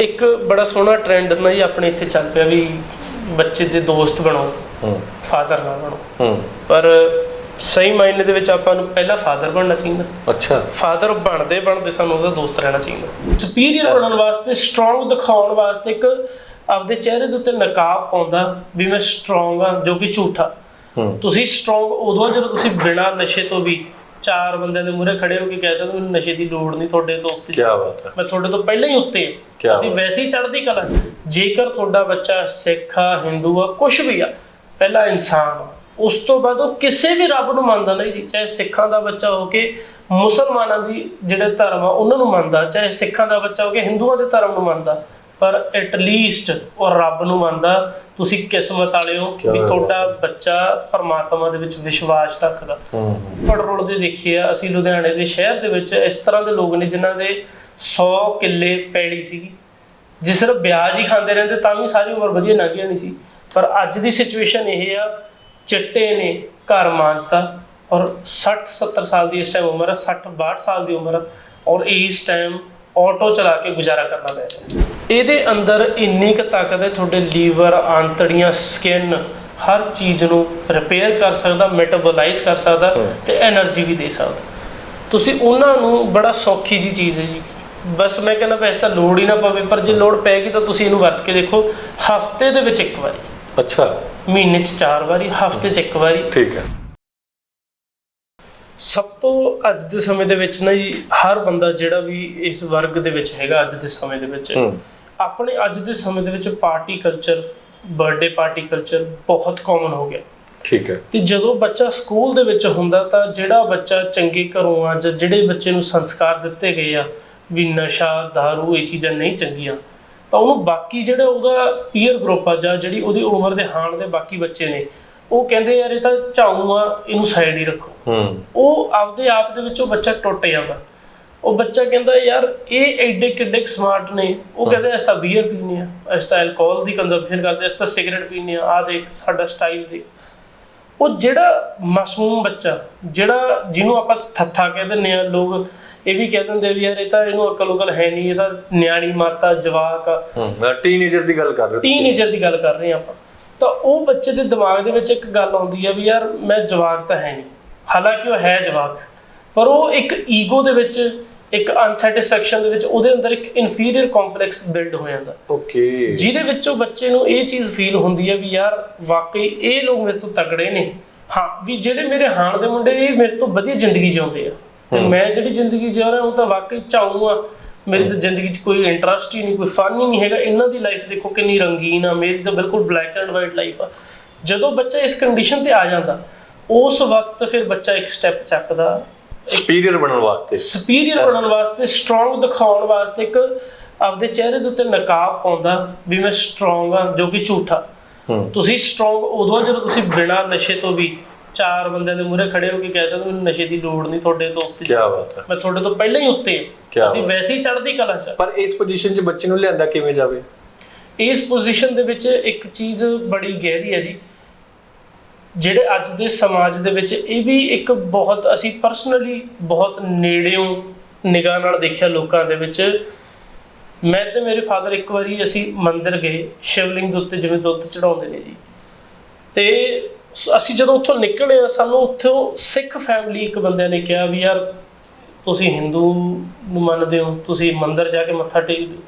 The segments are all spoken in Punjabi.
ਇੱਕ ਬੜਾ ਸੋਹਣਾ ਟ੍ਰੈਂਡ ਨਾ ਜੀ ਆਪਣੇ ਇੱਥੇ ਚੱਲ ਪਿਆ ਵੀ ਬੱਚੇ ਦੇ ਦੋਸਤ ਬਣੋ ਹੂੰ। ਫਾਦਰ ਨਾ ਬਣੋ। ਹੂੰ। ਪਰ ਸਹੀ ਮਾਇਨੇ ਦੇ ਵਿੱਚ ਆਪਾਂ ਨੂੰ ਪਹਿਲਾਂ ਫਾਦਰ ਬਣਨਾ ਚਾਹੀਦਾ। ਅੱਛਾ। ਫਾਦਰ ਬਣਦੇ ਬਣਦੇ ਸਾਨੂੰ ਉਹਦਾ ਦੋਸਤ ਰਹਿਣਾ ਚਾਹੀਦਾ। ਸੁਪੀਰੀਅਰ ਬਣਨ ਵਾਸਤੇ ਸਟਰੋਂਗ ਦਿਖਾਉਣ ਵਾਸਤੇ ਇੱਕ ਆਪਦੇ ਚਿਹਰੇ ਦੇ ਉੱਤੇ ਨਕਾਬ ਪਾਉਂਦਾ ਵੀ ਮੈਂ ਸਟਰੋਂਗ ਆ ਜੋ ਕਿ ਝੂਠਾ। ਤੁਸੀਂ ਸਟਰੋਂਗ ਉਦੋਂ ਜਦੋਂ ਤੁਸੀਂ ਬਿਨਾਂ ਨਸ਼ੇ ਤੋਂ ਵੀ ਚਾਰ ਬੰਦਿਆਂ ਦੇ ਮੂਹਰੇ ਖੜੇ ਹੋ ਕੇ ਕਹਿ ਸਕਦੇ ਮੈਨੂੰ ਨਸ਼ੇ ਦੀ ਲੋੜ ਨਹੀਂ ਤੁਹਾਡੇ ਤੋਂ ਉੱਤੇ ਕੀ ਬਾਤ ਹੈ ਮੈਂ ਤੁਹਾਡੇ ਤੋਂ ਪਹਿਲਾਂ ਹੀ ਉੱਤੇ ਹਾਂ। ਅਸੀਂ। ਵੈਸੇ ਹੀ ਚੜ੍ਹਦੀ ਕਲਾ 'ਚ ਜੇਕਰ ਤੁਹਾਡਾ ਬੱਚਾ ਸਿੱਖ ਆ ਹਿੰਦੂ ਆ ਕੁਝ ਵੀ ਆ ਪਹਿਲਾ ਇਨਸਾਨ ਉਸ ਤੋਂ ਬਾਅਦ ਉਹ ਕਿਸੇ ਵੀ ਰੱਬ ਨੂੰ ਮੰਨਦਾ ਨਹੀਂ ਜੀ ਚਾਹੇ ਸਿੱਖਾਂ ਦਾ ਬੱਚਾ ਹੋ ਕੇ ਮੁਸਲਮਾਨਾਂ ਦੀ ਜਿਹੜੇ ਧਰਮ ਆ ਉਹਨਾਂ ਨੂੰ ਮੰਨਦਾ ਚਾਹੇ ਸਿੱਖਾਂ ਦਾ ਬੱਚਾ ਹੋ ਕੇ ਹਿੰਦੂਆਂ ਦੇ ਧਰਮ ਨੂੰ ਮੰਨਦਾ ਪਰ ਐਟ ਲੀਸਟ ਉਹ ਰੱਬ ਨੂੰ ਮੰਨਦਾ ਤੁਸੀਂ ਕਿਸਮਤ ਵਾਲੇ ਹੋ ਵੀ ਬਾਤ ਤੁਹਾਡਾ ਬੱਚਾ ਪਰਮਾਤਮਾ ਦੇ ਵਿੱਚ ਵਿਸ਼ਵਾਸ ਰੱਖਦਾ। ਹੂੰ ਪੜਰੋਲ ਦੇ ਦੇਖਿਆ ਅਸੀਂ ਲੁਧਿਆਣੇ ਦੇ ਸ਼ਹਿਰ ਦੇ ਵਿੱਚ ਇਸ ਤਰ੍ਹਾਂ ਦੇ ਲੋਕ ਨੇ ਜਿਨ੍ਹਾਂ ਦੇ 100 ਕਿੱਲੇ ਪੈੜੀ ਸੀਗੀ। ਜੇ ਸਿਰਫ ਵਿਆਜ ਹੀ ਖਾਂਦੇ ਰਹਿੰਦੇ ਤਾਂ ਵੀ ਸਾਰੀ ਉਮਰ ਵਧੀਆ ਲੰਘ ਜਾਣੀ ਸੀ। ਪਰ ਅੱਜ ਦੀ ਸਿਚੁਏਸ਼ਨ ਇਹ ਆ ਚਿੱਟੇ ਨੇ ਘਰ ਮਾਂਜਦਾ ਔਰ 60 70 ਸਾਲ ਦੀ ਇਸ ਟਾਈਮ ਉਮਰ ਹੈ 60 62 ਸਾਲ ਦੀ ਉਮਰ ਔਰ ਇਸ ਟਾਈਮ ਆਟੋ ਚਲਾ ਕੇ ਗੁਜ਼ਾਰਾ ਕਰਨਾ ਪੈ ਰਿਹਾ। ਇਹਦੇ ਅੰਦਰ ਇੰਨੀ ਕੁ ਤਾਕਤ ਹੈ ਤੁਹਾਡੇ ਲੀਵਰ ਆਂਤੜੀਆਂ ਸਕਿਨ ਹਰ ਚੀਜ਼ ਨੂੰ ਰਿਪੇਅਰ ਕਰ ਸਕਦਾ ਮੈਟਾਬੋਲਾਈਜ਼ ਕਰ ਸਕਦਾ ਤੇ એનર્ਜੀ ਵੀ ਦੇ ਸਕਦਾ। ਤੁਸੀਂ ਉਹਨਾਂ ਨੂੰ ਬੜਾ ਸੌਖੀ ਜੀ ਚੀਜ਼ ਹੈ ਜੀ। ਬਸ ਮੈਂ ਕਹਿੰਦਾ ਵੈਸੇ ਤਾਂ ਲੋੜ ਹੀ ਨਾ ਪਵੇ ਪਰ ਜੇ ਲੋੜ ਪੈਗੀ ਤਾਂ ਤੁਸੀਂ ਇਹਨੂੰ ਵਰਤ ਕੇ ਦੇਖੋ ਹਫ਼ਤੇ ਦੇ ਵਿੱਚ ਇੱਕ ਵਾਰੀ। ਅੱਛਾ। ਮਹੀਨੇ 'ਚ ਚਾਰ ਵਾਰੀ ਹਫ਼ਤੇ 'ਚ ਇੱਕ ਵਾਰੀ। ਠੀਕ ਹੈ। ਸਭ ਤੋਂ ਅੱਜ ਦੇ ਸਮੇਂ ਦੇ ਵਿੱਚ ਨਾ ਜੀ ਹਰ ਬੰਦਾ ਜਿਹੜਾ ਵੀ ਇਸ ਵਰਗ ਦੇ ਵਿੱਚ ਹੈਗਾ ਅੱਜ ਦੇ ਸਮੇਂ ਦੇ ਵਿੱਚ ਆਪਣੇ ਅੱਜ ਦੇ ਸਮੇਂ ਦੇ ਵਿੱਚ party culture birthday party culture ਬਹੁਤ ਕਾਮਨ ਹੋ ਗਿਆ। ਠੀਕ ਹੈ। ਤੇ ਜਦੋਂ ਬੱਚਾ ਸਕੂਲ ਦੇ ਵਿੱਚ ਹੁੰਦਾ ਤਾਂ ਜਿਹੜਾ ਬੱਚਾ ਚੰਗੇ ਘਰੋਂ ਆ ਜਾਂ ਜਿਹੜੇ ਬੱਚੇ ਨੂੰ ਸੰਸਕਾਰ ਦਿੱਤੇ ਗਏ ਆ ਵੀ ਨਸ਼ਾ दारू ਇਹ ਚੀਜ਼ਾਂ ਨਹੀਂ ਚੰਗੀਆਂ ਤਾਂ ਉਹਨੂੰ ਬਾਕੀ ਜਿਹੜਾ ਉਹਦਾ ਪੀਅਰ ਗਰੁੱਪ ਆ ਜਾਂ ਜਿਹੜੀ ਉਹਦੀ ਉਮਰ ਦੇ ਹਾਣ ਦੇ ਬਾਕੀ ਬੱਚੇ ਨੇ ਉਹ ਕਹਿੰਦੇ ਯਾਰ ਇਹ ਤਾਂ ਝਾਊ ਆ ਇਹਨੂੰ ਸਾਈਡ ਹੀ ਰੱਖੋ। ਹੂੰ। ਉਹ ਆਪਦੇ ਆਪ ਦੇ ਵਿੱਚ ਉਹ ਬੱਚਾ ਟੁੱਟ ਜਾਂਦਾ। ਉਹ ਬੱਚਾ ਕਹਿੰਦਾ ਯਾਰ ਇਹ ਐਡੇ ਕਿੱਡੇ ਸਮਾਰਟ ਨੇ। ਉਹ ਕਹਿੰਦੇ ਅਸੀਂ ਤਾਂ ਬੀਅਰ ਪੀਨੇ ਆ ਅਸੀਂ ਤਾਂ ਐਲਕੋਹਲ ਦੀ ਕੰਜ਼ੰਪਸ਼ਨ ਕਰਦੇ ਅਸੀਂ ਤਾਂ ਸਿਗਰਟ ਪੀਨੇ ਆ ਆ ਦੇਖ ਸਾਡਾ ਸਟਾਈਲ ਦੇਖ। ਉਹ ਜਿਹੜਾ ਮਾਸੂਮ ਬੱਚਾ ਜਿਹੜਾ ਜਿਹਨੂੰ ਆਪਾਂ ਥੱਥਾ ਕਹਿ ਦਿੰਦੇ ਆ ਲੋਕ ਇਹ ਵੀ ਕਹਿ ਦਿੰਦੇ ਵੀ ਯਾਰ ਇਹ ਤਾਂ ਇਹਨੂੰ ਅਕਲ ਉਕਲ ਹੈ ਨਹੀਂ ਇਹ ਤਾਂ ਨਿਆਣੀ ਮਾਤਾ ਜਵਾਕ ਆ। ਮੈਂ ਟੀਨੇਜਰ ਦੀ ਗੱਲ ਕਰ ਰਿਹਾ ਟੀਨੇਜਰ ਦੀ ਗੱਲ ਕਰ ਰਹੇ ਆਪਾਂ। ਤਾਂ ਉਹ ਬੱਚੇ ਦੇ ਦਿਮਾਗ ਦੇ ਵਿੱਚ ਇੱਕ ਗੱਲ ਆਉਂਦੀ ਹੈ ਵੀ ਯਾਰ ਮੈਂ ਜਵਾਕ ਤਾਂ ਹੈ ਨਹੀਂ। ਹਾਲਾਂਕਿ ਉਹ ਹੈ ਜਵਾਕ ਪਰ ਉਹ ਇੱਕ ਈਗੋ ਦੇ ਵਿੱਚ ਇੱਕ ਅਨਸੈਟੀਸਫੈਕਸ਼ਨ ਦੇ ਵਿੱਚ ਉਹਦੇ ਅੰਦਰ ਇੱਕ ਇਨਫੀਰੀਅਰ ਕੰਪਲੈਕਸ ਬਿਲਡ ਹੋ ਜਾਂਦਾ। ਓਕੇ ਜਿਹਦੇ ਵਿੱਚ ਬੱਚੇ ਨੂੰ ਇਹ ਚੀਜ਼ ਫੀਲ ਹੁੰਦੀ ਹੈ ਵੀ ਯਾਰ ਵਾਕਈ ਇਹ ਲੋਕ ਮੇਰੇ ਤੋਂ ਤਗੜੇ ਨੇ। ਹਾਂ ਵੀ ਜਿਹੜੇ ਮੇਰੇ ਹਾਣ ਦੇ ਮੁੰਡੇ ਇਹ ਮੇਰੇ ਤੋਂ ਵਧੀਆ ਜ਼ਿੰਦਗੀ ਜਿਉਂਦੇ ਆ। ਤੇ ਮੈਂ ਜਿਹੜੀ ਜ਼ਿੰਦਗੀ ਜਿਉ ਰਿਹਾ ਉਹ ਤਾਂ ਵਾਕਈ ਚਾਹੂੰ ਆ। ਮੇਰੀ ਤਾਂ ਜ਼ਿੰਦਗੀ 'ਚ ਕੋਈ ਇੰਟਰਸਟ ਹੀ ਨਹੀਂ ਕੋਈ ਫਨ ਹੀ ਨਹੀਂ ਹੈਗਾ। ਇਹਨਾਂ ਦੀ ਲਾਈਫ ਦੇਖੋ ਕਿੰਨੀ ਰੰਗੀਨ ਆ ਮੇਰੀ ਤਾਂ ਬਿਲਕੁਲ ਬਲੈਕ ਐਂਡ ਵਾਈਟ ਲਾਈਫ ਆ। ਜਦੋਂ ਬੱਚਾ ਇਸ ਕੰਡੀਸ਼ਨ ਤੇ ਆ ਜਾਂਦਾ ਉਸ ਵਕਤ ਫਿਰ ਬੱਚਾ ਇੱਕ ਸਟੈਪ ਚੱਕਦਾ ਸੁਪੀਰੀਅਰ ਬਣਨ ਵਾਸਤੇ। ਸੁਪੀਰੀਅਰ ਬਣਨ ਵਾਸਤੇ ਸਟਰੋਂਗ ਦਿਖਾਉਣ ਵਾਸਤੇ ਇੱਕ ਆਪਦੇ ਚਿਹਰੇ ਦੇ ਉੱਤੇ ਨਕਾਬ ਪਾਉਂਦਾ ਵੀ ਮੈਂ ਸਟਰੋਂਗ ਆ ਜੋ ਕਿ ਝੂਠਾ। ਤੁਸੀਂ ਸਟਰੋਂਗ ਉਦੋਂ ਜਦੋਂ ਤੁਸੀਂ ਬਿਨਾਂ ਨਸ਼ੇ ਤੋਂ ਵੀ ਚਾਰ ਬੰਦਿਆਂ ਦੇ ਮੂਹਰੇ ਖੜੇ ਹੋ ਕੇ ਕਹਿ ਸਕਦੇ ਮੈਨੂੰ ਨਸ਼ੇ ਦੀ ਲੋੜ ਨਹੀਂ ਤੁਹਾਡੇ ਤੋਂ ਉੱਤੇ। ਕੀ ਬਾਤ ਹੈ। ਮੈਂ ਤੁਹਾਡੇ ਤੋਂ ਪਹਿਲਾਂ ਹੀ ਉੱਤੇ ਹਾਂ। ਅਸੀਂ। ਵੈਸੇ ਹੀ ਚੜ੍ਹਦੀ ਕਲਾ 'ਚ। ਪਰ ਇਸ ਪੋਜੀਸ਼ਨ 'ਚ ਬੱਚੇ ਨੂੰ ਲਿਆਂਦਾ ਕਿਵੇਂ ਜਾਵੇ? ਇਸ ਪੋਜੀਸ਼ਨ ਦੇ ਵਿੱਚ ਇੱਕ ਚੀਜ਼ ਬੜੀ ਗਹਿਰੀ ਹੈ ਜੀ। ਜਿਹੜੇ ਅੱਜ ਦੇ ਸਮਾਜ ਦੇ ਵਿੱਚ ਇਹ ਵੀ ਇੱਕ ਬਹੁਤ, ਅਸੀਂ ਪਰਸਨਲੀ ਬਹੁਤ ਨੇੜਿਓਂ ਨਿਗਾਹ ਨਾਲ ਦੇਖਿਆ ਲੋਕਾਂ ਦੇ ਵਿੱਚ। ਮੈਂ ਤੇ ਮੇਰੇ ਫਾਦਰ ਇੱਕ ਵਾਰੀ ਅਸੀਂ ਮੰਦਿਰ ਗਏ, ਸ਼ਿਵਲਿੰਗ ਦੇ ਉੱਤੇ ਜਿਵੇਂ ਦੁੱਧ ਚੜਾਉਂਦੇ ਨੇ ਜੀ। ਤੇ ਅਸੀਂ ਜਦੋਂ ਉੱਥੋਂ ਨਿਕਲੇ ਆ ਸਾਨੂੰ ਉੱਥੋਂ ਸਿੱਖ ਫੈਮਿਲੀ ਇੱਕ ਬੰਦੇ ਨੇ ਕਿਹਾ ਵੀ ਯਾਰ ਤੁਸੀਂ ਹਿੰਦੂ ਨੂੰ ਮੰਨਦੇ ਹੋ, ਤੁਸੀਂ ਮੰਦਿਰ ਜਾ ਕੇ ਮੱਥਾ ਟੇਕਦੇ ਹੋ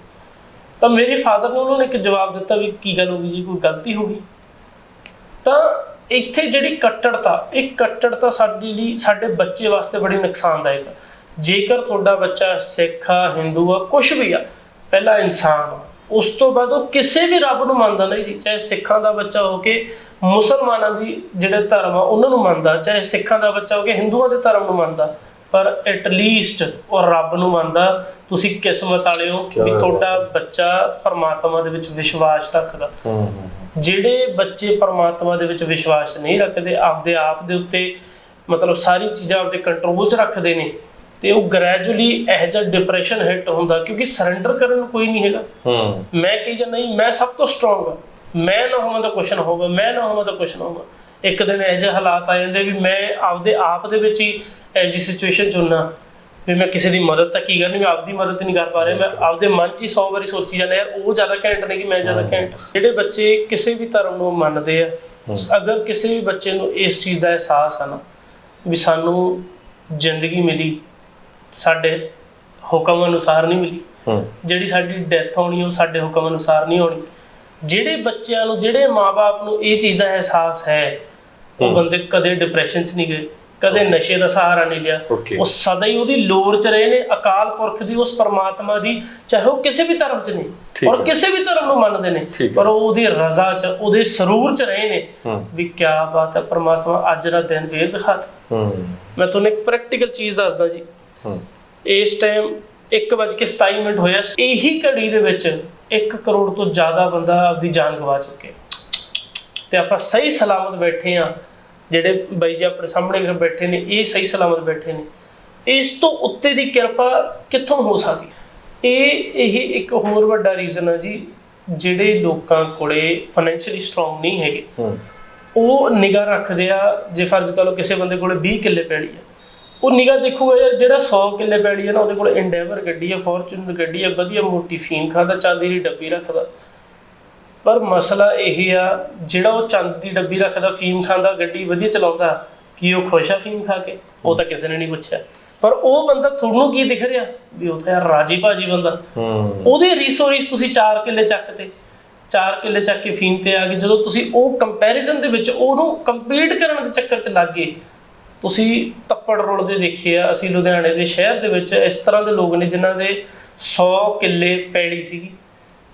ਤਾਂ ਮੇਰੇ ਫਾਦਰ ਨੇ ਉਹਨਾਂ ਨੇ ਇੱਕ ਜਵਾਬ ਦਿੱਤਾ ਵੀ ਕੀ ਗੱਲ ਹੋ ਗਈ ਜੀ, ਕੋਈ ਗਲਤੀ ਹੋ ਗਈ? ਤਾਂ ਇੱਥੇ ਜਿਹੜੀ ਕੱਟੜਤਾ ਇਹ ਕੱਟੜਤਾ ਸਾਡੇ ਲਈ ਸਾਡੇ ਬੱਚੇ ਵਾਸਤੇ ਬੜੀ ਨੁਕਸਾਨਦਾਇਕ ਹੈ ਜੇਕਰ ਤੁਹਾਡਾ ਬੱਚਾ ਸਿੱਖ ਆ ਹਿੰਦੂ ਆ ਕੁਝ ਵੀ ਆ ਪਹਿਲਾ ਇਨਸਾਨ ਉਸ ਤੋਂ ਬਾਅਦ ਉਹ ਕਿਸੇ ਵੀ ਰੱਬ ਨੂੰ ਮੰਨਦਾ ਨਹੀਂ ਜੀ ਚਾਹੇ ਸਿੱਖਾਂ ਦਾ ਬੱਚਾ ਹੋ ਕੇ ਮੁਸਲਮਾਨਾਂ ਦੀ ਜਿਹੜੇ ਧਰਮ ਆ ਉਹਨਾਂ ਨੂੰ ਮੰਨਦਾ ਚਾਹੇ ਸਿੱਖਾਂ ਦਾ ਬੱਚਾ ਹੋ ਕੇ ਹਿੰਦੂਆਂ ਦੇ ਧਰਮ ਨੂੰ ਮੰਨਦਾ ਪਰ ਐਟ ਲੀਸਟ ਉਹ ਰੱਬ ਨੂੰ ਮੰਨਦਾ ਤੁਸੀਂ ਕਿਸਮਤ ਵਾਲੇ ਹੋ ਵੀ ਬਾਤ ਤੁਹਾਡਾ ਬੱਚਾ ਪਰਮਾਤਮਾ ਦੇ ਵਿੱਚ ਵਿਸ਼ਵਾਸ ਰੱਖਦਾ। ਹੂੰ। ਜਿਹੜੇ ਬੱਚੇ ਪਰਮਾਤਮਾ ਦੇ ਵਿੱਚ ਵਿਸ਼ਵਾਸ ਨਹੀਂ ਰੱਖਦੇ ਆਪਦੇ ਆਪ ਦੇ ਉੱਤੇ ਮਤਲਬ ਸਾਰੀ ਚੀਜ਼ਾਂ ਆਪਦੇ ਕੰਟਰੋਲ 'ਚ ਰੱਖਦੇ ਨੇ ਤੇ ਉਹ ਗ੍ਰੈਜੂਅਲੀ ਇਹ ਜਿਹਾ ਡਿਪਰੈਸ਼ਨ ਹਿੱਟ ਹੁੰਦਾ ਕਿਉਂਕਿ ਸਰੈਂਡਰ ਕਰਨ ਨੂੰ ਕੋਈ ਨਹੀਂ ਹੈਗਾ। ਹੂੰ। ਮੈਂ ਕਹੀ ਜਾਂ ਨਹੀਂ ਮੈਂ ਸਭ ਤੋਂ ਸਟਰੋਂਗ ਹਾਂ। ਮੈਂ ਨਾ ਹੋਵਾਂ ਤਾਂ ਕੁਛ ਨਾ ਹੋਵੇ ਮੈਂ ਨਾ ਹੋਵਾਂ ਤਾਂ ਕੁਛ ਨਾ ਹੋਵੇ ਇੱਕ ਦਿਨ ਇਹ ਜਿਹੇ ਹਾਲਾਤ ਆ ਜਾਂਦੇ ਵੀ ਮੈਂ ਆਪਦੇ ਆਪ ਦੇ ਵਿੱਚ ਹੀ ਇਹ ਜਿਹੀ ਸਿਚੁਏਸ਼ਨ ਚ ਹੁੰਨਾ। ਵੀ ਮੈਂ ਕਿਸੇ ਦੀ ਮਦਦ ਤਾਂ ਕੀ ਕਰਨੀ ਮੈਂ ਆਪਦੀ ਮਦਦ ਨਹੀਂ ਕਰ ਪਾ ਰਿਹਾ ਮੈਂ ਆਪਦੇ ਮਨ 'ਚ ਹੀ 100 ਵਾਰੀ ਸੋਚੀ ਜਾਂਦਾ ਯਾਰ ਉਹ ਜ਼ਿਆਦਾ ਘੈਂਟ ਨੇ ਕਿ ਮੈਂ ਜ਼ਿਆਦਾ ਘੈਂਟ। ਜਿਹੜੇ ਬੱਚੇ ਕਿਸੇ ਵੀ ਧਰਮ ਨੂੰ ਮੰਨਦੇ ਆ ਅਗਰ ਕਿਸੇ ਵੀ ਬੱਚੇ ਨੂੰ ਇਸ ਚੀਜ਼ ਦਾ ਅਹਿਸਾਸ ਆ ਨਾ ਵੀ ਸਾਨੂੰ ਜ਼ਿੰਦਗੀ ਮਿਲੀ ਸਾਡੇ ਹੁਕਮ ਅਨੁਸਾਰ ਨਹੀਂ ਮਿਲੀ ਜਿਹੜੀ ਸਾਡੀ ਡੈਥ ਹੋਣੀ ਉਹ ਸਾਡੇ ਹੁਕਮ ਅਨੁਸਾਰ ਨਹੀਂ ਹੋਣੀ। ਜਿਹੜੇ ਬੱਚਿਆਂ ਨੂੰ ਜਿਹੜੇ ਮਾਪੇ ਨੂੰ ਇਹ ਚੀਜ਼ ਦਾ ਅਹਿਸਾਸ ਹੈ ਉਹ। ਬੰਦੇ ਕਦੇ ਡਿਪਰੈਸ਼ਨ 'ਚ ਨਹੀਂ ਗਏ। ਕਦੇ ਨਸ਼ੇ ਦਾ ਸਹਾਰਾ ਨਹੀਂ ਲਿਆ. ਉਹ ਸਦਾ ਹੀ ਉਹਦੀ ਲੋੜ 'ਚ ਰਹੇ ਨੇ ਅਕਾਲ ਪੁਰਖ ਦੀ ਉਸ ਪਰਮਾਤਮਾ ਦੀ ਚਾਹੇ ਉਹ ਕਿਸੇ ਵੀ ਧਰਮ 'ਚ ਨੇ ਠੀਕ ਔਰ। ਕਿਸੇ ਵੀ ਧਰਮ ਨੂੰ ਮੰਨਦੇ ਨੇ। ਪਰ ਉਹ ਉਹਦੀ ਰਜ਼ਾ 'ਚ ਉਹਦੇ ਸਰੂਰ 'ਚ ਰਹੇ ਨੇ ਵੀ ਕਿਆ ਬਾਤ ਹੈ ਪਰਮਾਤਮਾ ਅੱਜ ਦਾ ਦਿਨ ਫੇਰ ਦਿਖਾਤਾ ਮੈਂ ਤੁਹਾਨੂੰ ਇੱਕ ਪ੍ਰੈਕਟੀਕਲ ਚੀਜ਼ ਦੱਸਦਾ ਜੀ। ਇਸ ਟਾਈਮ 1:27 ਮਿੰਟ ਹੋਇਆ ਇਹੀ ਘੜੀ ਦੇ ਵਿੱਚ 1 ਕਰੋੜ ਤੋਂ ਜ਼ਿਆਦਾ ਬੰਦਾ ਆਪਦੀ ਜਾਨ ਗਵਾ ਚੁੱਕੇ ਤੇ ਆਪਾਂ ਸਹੀ ਸਲਾਮਤ ਬੈਠੇ ਆ ਜਿਹੜੇ ਬਾਈ ਜੀ ਆਪਣੇ ਸਾਹਮਣੇ ਬੈਠੇ ਨੇ ਇਹ ਸਹੀ ਸਲਾਮਤ ਬੈਠੇ ਨੇ। ਇਸ ਤੋਂ ਉੱਤੇ ਦੀ ਕਿਰਪਾ ਕਿੱਥੋਂ ਹੋ ਸਕਦੀ? ਇਹ ਇਹ ਇੱਕ ਹੋਰ ਵੱਡਾ ਰੀਜ਼ਨ ਆ ਜੀ ਜਿਹੜੇ ਲੋਕਾਂ ਕੋਲੇ ਫਾਈਨੈਂਸ਼ੀਅਲੀ ਸਟਰੋਂਗ ਨਹੀਂ ਹੈਗੇ। ਹੂੰ। ਉਹ ਨਿਗਾਹ ਰੱਖਦੇ ਆ ਜੇ ਫਰਜ਼ ਕਰੋ ਕਿਸੇ ਬੰਦੇ ਕੋਲੇ 20 ਕਿੱਲੇ ਪੈਲੀ ਆ। ਉਹ ਨਿਗਾਹ ਦੇਖੂਗਾ ਯਾਰ ਜਿਹੜਾ 100 ਕਿੱਲੇ ਪੈਲੀ ਆ ਨਾ ਉਹਦੇ ਕੋਲ ਇੰਡੈਵਰ ਗੱਡੀ ਆ ਫੋਰਚੂਨਰ ਗੱਡੀ ਆ ਵਧੀਆ ਮੋਟੀ ਫੀਮ ਖਾਦਾ ਚਾਂਦੀ ਦੀ ਡੱਬੀ ਰੱਖਦਾ। ਪਰ ਮਸਲਾ ਇਹ ਆ ਜਿਹੜਾ ਉਹ ਚਾਂਦੀ ਦੀ ਡੱਬੀ ਰੱਖਦਾ ਫੀਮ ਖਾਂਦਾ ਗੱਡੀ ਵਧੀਆ ਚਲਾਉਂਦਾ ਕੀ ਉਹ ਖੁਸ਼ ਆ ਫੀਮ ਖਾ ਕੇ? ਉਹ ਤਾਂ ਕਿਸੇ ਨੇ ਨਹੀਂ ਪੁੱਛਿਆ। ਪਰ ਉਹ ਬੰਦਾ ਤੁਹਾਨੂੰ ਕੀ ਦਿਖ ਰਿਹਾ? ਵੀ ਉਹ ਤਾਂ ਯਾਰ ਰਾਜੀ ਭਾਜੀ ਬੰਦਾ। ਉਹਦੇ ਰੀਸੋ ਰੀਸ ਤੁਸੀਂ 4 ਕਿੱਲੇ ਚੱਕਤੇ 4 ਕਿੱਲੇ ਚੱਕ ਕੇ ਫੀਮ ਤੇ ਆ ਗਏ। ਜਦੋਂ ਤੁਸੀਂ ਉਹ ਕੰਪੈਰੀਜ਼ਨ ਦੇ ਵਿੱਚ ਉਹਨੂੰ ਕੰਪੀਟ ਕਰਨ ਦੇ ਚੱਕਰ 'ਚ ਲੱਗ ਗਏ ਤੁਸੀਂ ਤੱਪੜ ਰੋਲਦੇ ਦੇਖੇ ਆ। ਅਸੀਂ ਲੁਧਿਆਣੇ ਦੇ ਸ਼ਹਿਰ ਦੇ ਵਿੱਚ ਇਸ ਤਰ੍ਹਾਂ ਦੇ ਲੋਕ ਨੇ ਜਿਨ੍ਹਾਂ ਦੇ 100 ਕਿੱਲੇ ਪੈੜੀ ਸੀਗੀ।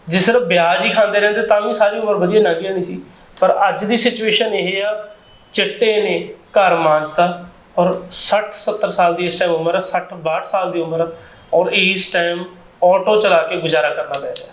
ਜੇ ਸਿਰਫ ਵਿਆਜ ਹੀ ਖਾਂਦੇ ਰਹਿੰਦੇ ਤਾਂ ਵੀ ਸਾਰੀ ਉਮਰ ਵਧੀਆ ਲੰਘ ਜਾਣੀ ਸੀ। ਪਰ ਅੱਜ ਦੀ ਸਿਚੁਏਸ਼ਨ ਇਹ ਆ ਚਿੱਟੇ ਨੇ ਘਰ ਮਾਂਜਦਾ ਔਰ 60 70 ਸਾਲ ਦੀ ਇਸ ਟਾਈਮ ਉਮਰ ਹੈ 60 62 ਸਾਲ ਦੀ ਉਮਰ ਔਰ ਇਸ ਟਾਈਮ ਆਟੋ ਚਲਾ ਕੇ ਗੁਜ਼ਾਰਾ ਕਰਨਾ ਪੈ ਰਿਹਾ।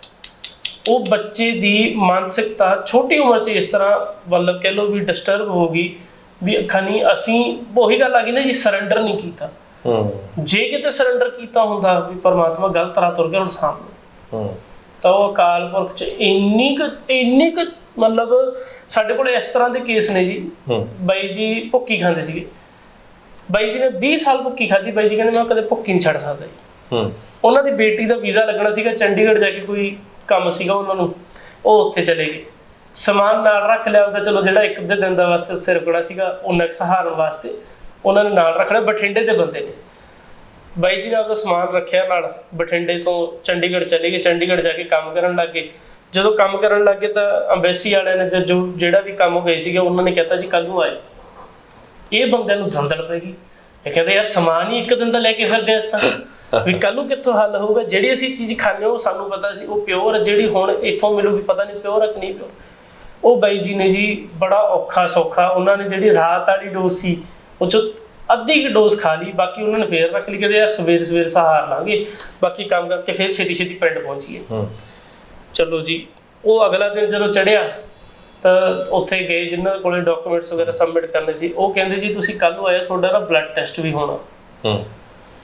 ਉਹ ਬੱਚੇ ਦੀ ਮਾਨਸਿਕਤਾ ਛੋਟੀ ਉਮਰ 'ਚ ਇਸ ਤਰ੍ਹਾਂ ਮਤਲਬ ਕਹਿ ਲਓ ਵੀ ਡਿਸਟਰਬ ਹੋ ਗਈ ਵੀ ਖਨੀ ਅਸੀਂ ਉਹੀ ਗੱਲ ਆ ਗਈ ਨਾ ਜੀ ਸਰੈਂਡਰ ਨਹੀਂ ਕੀਤਾ। ਹੂੰ। ਜੇ ਕਿਤੇ ਸਰੈਂਡਰ ਕੀਤਾ ਹੁੰਦਾ ਵੀ ਪਰਮਾਤਮਾ ਗਲਤ ਰਾਹ ਤੁਰ ਗਿਆ ਹੁਣ ਸਾਹਮਣੇ ਹੂੰ। ਤਾਂ ਉਹ ਅਕਾਲ ਪੁਰਖ ਚ ਇੰਨੀ ਕੁ ਇੰਨੀ ਕੁ ਮਤਲਬ ਸਾਡੇ ਕੋਲ ਇਸ ਤਰ੍ਹਾਂ ਦੇ ਕੇਸ ਨੇ ਜੀ। ਬਾਈ ਜੀ ਭੁੱਕੀ ਖਾਂਦੇ ਸੀਗੇ। ਬਾਈ ਜੀ ਨੇ 20 ਸਾਲ ਭੁੱਕੀ ਖਾਧੀ ਬਾਈ ਜੀ ਕਹਿੰਦੇ ਮੈਂ ਕਦੇ ਭੁੱਕੀ ਨਹੀਂ ਛੱਡ ਸਕਦਾ ਜੀ। ਹੂੰ। ਉਹਨਾਂ ਦੀ ਬੇਟੀ ਦਾ ਵੀਜ਼ਾ ਲੱਗਣਾ ਸੀਗਾ ਚੰਡੀਗੜ੍ਹ ਜਾ ਕੇ ਕੋਈ ਕੰਮ ਸੀਗਾ ਉਹਨਾਂ ਨੂੰ। ਉਹ ਉੱਥੇ ਚਲੇ ਗਏ। ਸਮਾਨ ਨਾਲ ਰੱਖ ਲਿਆ ਉਹਦਾ ਚਲੋ ਜਿਹੜਾ ਇੱਕ ਅੱਧੇ ਦਿਨ ਦਾ ਵਾਸਤੇ ਉੱਥੇ ਰੁਕਣਾ ਸੀਗਾ ਉਹਨਾਂ ਸਹਾਰਨ ਵਾਸਤੇ। ਉਹਨਾਂ ਨੇ ਨਾਲ ਰੱਖਣਾ ਬਠਿੰਡੇ ਦੇ ਬੰਦੇ ਨੇ। ਬਾਈ ਜੀ ਨੇ ਆਪਦਾ ਸਮਾਨ ਰੱਖਿਆ ਨਾਲ, ਬਠਿੰਡੇ ਤੋਂ ਚੰਡੀਗੜ੍ਹ ਚਲੇ ਗਏ ਚੰਡੀਗੜ੍ਹ ਜਾ ਕੇ ਕੰਮ ਕਰਨ ਲੱਗੇ ਜਦੋਂ ਕੰਮ ਕਰਨ ਲੱਗੇ ਤਾਂ ਅੰਬੈਸੀ ਵਾਲਿਆਂ ਨੇ ਜੋ ਜਿਹੜਾ ਵੀ ਕੰਮ ਗਏ ਸੀਗੇ, ਉਹਨਾਂ ਨੇ ਕਹਿਤਾ ਜੀ ਕੱਲ ਨੂੰ ਆਏ ਇਹ ਬੰਦਿਆਂ ਨੂੰ ਧੰਦਲ ਪੈ ਗਈ। ਇਹ ਕਹਿੰਦੇ, ਯਾਰ, ਸਮਾਨ ਹੀ ਇੱਕ ਦਿਨ ਦਾ ਲੈ ਕੇ ਫਿਰਦੇ ਅਸ ਤਾਂ। ਵੀ ਕੱਲ ਨੂੰ ਕਿੱਥੋਂ ਹੱਲ ਹੋਊਗਾ? ਜਿਹੜੀ ਅਸੀਂ ਚੀਜ਼ ਖਾਂਦੇ ਉਹ ਸਾਨੂੰ ਪਤਾ ਸੀ, ਉਹ ਪਿਓਰ ਜਿਹੜੀ ਹੁਣ ਇੱਥੋਂ ਮਿਲੂਗੀ, ਪਤਾ ਨਹੀਂ ਪਿਓਰ ਹੈ ਕਿ ਨਹੀਂ ਪਿਓਰ ਉਹ ਬਾਈ ਜੀ ਨੇ ਜੀ ਬੜਾ ਔਖਾ ਸੌਖਾ, ਉਹਨਾਂ ਨੇ ਜਿਹੜੀ ਰਾਤ ਵਾਲੀ ਡੋਜ਼ ਸੀ, ਉਹ ਚੋ ਅੱਧੀ ਕੁ ਡੋਜ਼ ਖਾ ਲਈ ਬਾਕੀ ਉਹਨਾਂ ਨੇ ਫੇਰ ਰੱਖ ਲਈ ਕਹਿੰਦੇ ਯਾਰ ਸਵੇਰ ਸਵੇਰ ਸਹਾਰ ਲਾਂਗੇ। ਬਾਕੀ ਕੰਮ ਕਰਕੇ ਫੇਰ ਛੇਤੀ ਛੇਤੀ ਪਿੰਡ ਪਹੁੰਚੀਏ। ਚਲੋ ਜੀ ਉਹ ਅਗਲਾ ਦਿਨ ਜਦੋਂ ਚੜਿਆ ਤਾਂ ਉੱਥੇ ਗਏ ਜਿਨ੍ਹਾਂ ਕੋਲੇ ਡਾਕੂਮੈਂਟਸ ਵਗੈਰਾ ਸਬਮਿਟ ਕਰਨੇ ਸੀ ਉਹ ਕਹਿੰਦੇ ਜੀ ਤੁਸੀਂ ਕੱਲ ਨੂੰ ਆਇਆ ਤੁਹਾਡਾ ਨਾ ਬਲੱਡ ਟੈਸਟ ਵੀ ਹੋਣਾ। ਹੂੰ।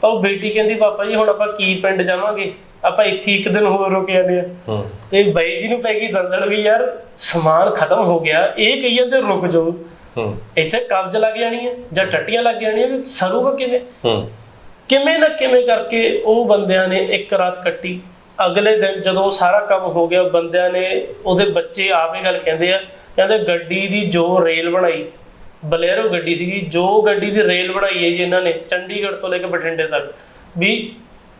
ਤਾਂ ਉਹ ਬੇਟੀ ਕਹਿੰਦੀ ਪਾਪਾ ਜੀ ਹੁਣ ਆਪਾਂ ਕੀ ਪਿੰਡ ਜਾਵਾਂਗੇ? ਆਪਾਂ ਇੱਥੇ ਇੱਕ ਦਿਨ ਹੋਰ ਰੁਕ ਜਾਂਦੇ ਆ। ਹੂੰ। ਤੇ ਬਾਈ ਜੀ ਨੂੰ ਪੈ ਗਈ ਦੰਦਲ ਵੀ ਯਾਰ ਸਮਾਨ ਖਤਮ ਹੋ ਗਿਆ ਇਹ ਕਹੀ ਜਾਂਦੇ ਰੁਕ ਜਾਓ। ਹੂੰ। ਇੱਥੇ ਕਬਜ਼ ਲੱਗ ਜਾਣੀ ਹੈ ਜਾਂ ਟੱਟੀਆਂ ਲੱਗ ਜਾਣੀਆਂ ਵੀ ਸਰੂਗਾ ਕਿਵੇਂ? ਹੂੰ। ਕਿਵੇਂ ਨਾ ਕਿਵੇਂ ਕਰਕੇ ਉਹ ਬੰਦਿਆਂ ਨੇ ਇੱਕ ਰਾਤ ਕੱਟੀ ਅਗਲੇ ਦਿਨ ਜਦੋਂ ਸਾਰਾ ਕੰਮ ਹੋ ਗਿਆ ਬੰਦਿਆਂ ਨੇ ਉਹਦੇ ਬੱਚੇ ਆਪੇ ਗੱਲ ਕਹਿੰਦੇ ਆ ਕਹਿੰਦੇ ਗੱਡੀ ਦੀ ਜੋ ਰੇਲ ਬਣਾਈ ਬਲੇਰੋ ਗੱਡੀ ਸੀਗੀ ਜੋ ਗੱਡੀ ਦੀ ਰੇਲ ਬਣਾਈ ਹੈ ਜੀ ਇਹਨਾਂ ਨੇ ਚੰਡੀਗੜ੍ਹ ਤੋਂ ਲੈ ਕੇ ਬਠਿੰਡੇ ਤੱਕ ਵੀ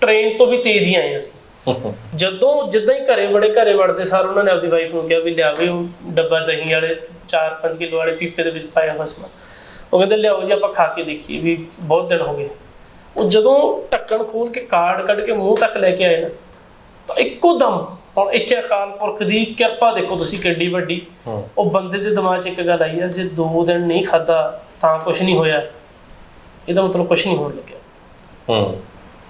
ਟ੍ਰੇਨ ਤੋਂ ਵੀ ਤੇਜ਼ ਹੀ ਆਏ ਅਸੀਂ। ਜਦੋਂ ਜਿੱਦਾਂ ਹੀ ਘਰੇ ਬੜੇ ਘਰੇ ਵੜਦੇ ਸਾਰ ਉਹਨਾਂ ਨੇ ਆਪਦੀ ਵਾਈਫ ਨੂੰ ਕਿਹਾ ਵੀ ਲਿਆਵੇ ਉਹ ਡੱਬਾ ਦਹੀਂ ਵਾਲੇ 4-5 ਕਿਲੋ ਵਾਲੇ ਪੀਪੇ ਦੇ ਵਿੱਚ ਪਾਇਆ ਹੋਇਆ ਸਮਾਨ ਉਹ ਕਹਿੰਦੇ ਲਿਆਓ ਜੀ ਆਪਾਂ ਖਾ ਕੇ ਦੇਖੀਏ ਵੀ ਬਹੁਤ ਦਿਨ ਹੋ ਗਏ। ਉਹ ਜਦੋਂ ਢੱਕਣ ਖੋਲ ਕੇ ਕਾਰਡ ਕੱਢ ਕੇ ਮੂੰਹ ਤੱਕ ਲੈ ਕੇ ਆਏ ਨਾ ਤਾਂ ਇੱਕੋ ਦਮ ਹੁਣ ਇੱਥੇ ਅਕਾਲ ਪੁਰਖ ਦੀ ਕਿਰਪਾ ਦੇਖੋ ਤੁਸੀਂ ਕਿੱਡੀ ਵੱਡੀ। ਉਹ ਬੰਦੇ ਦੇ ਦਿਮਾਗ 'ਚ ਇੱਕ ਗੱਲ ਆਈ ਆ ਜੇ ਦੋ ਦਿਨ ਨਹੀਂ ਖਾਦਾ ਤਾਂ ਕੁਝ ਨਹੀਂ ਹੋਇਆ। ਇਹਦਾ ਮਤਲਬ ਕੁਝ ਨਹੀਂ ਹੋਣ ਲੱਗਿਆ। ਹੂੰ।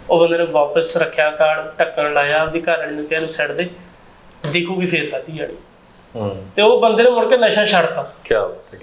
ਉਹ ਬੰਦੇ ਨੇ ਵਾਪਸ ਰੱਖਿਆ ਕਾਰਡ ਢੱਕਣ ਲਾਇਆ ਆਪਦੀ ਘਰ ਵਾਲੀ ਨੂੰ ਕਿਹਾ ਇਹਨੂੰ ਛੱਡ ਦੇ। ਦਿਖੂਗੀ ਫੇਰ ਖਾਧੀ ਜਾਣੀ। ਹੂੰ ਤੇ ਉਹ ਬੰਦੇ ਨੇ ਮੁੜ ਕੇ ਨਸ਼ਾ ਛੱਡਤਾ। ਕੀ ਬਾਤ ਹੈ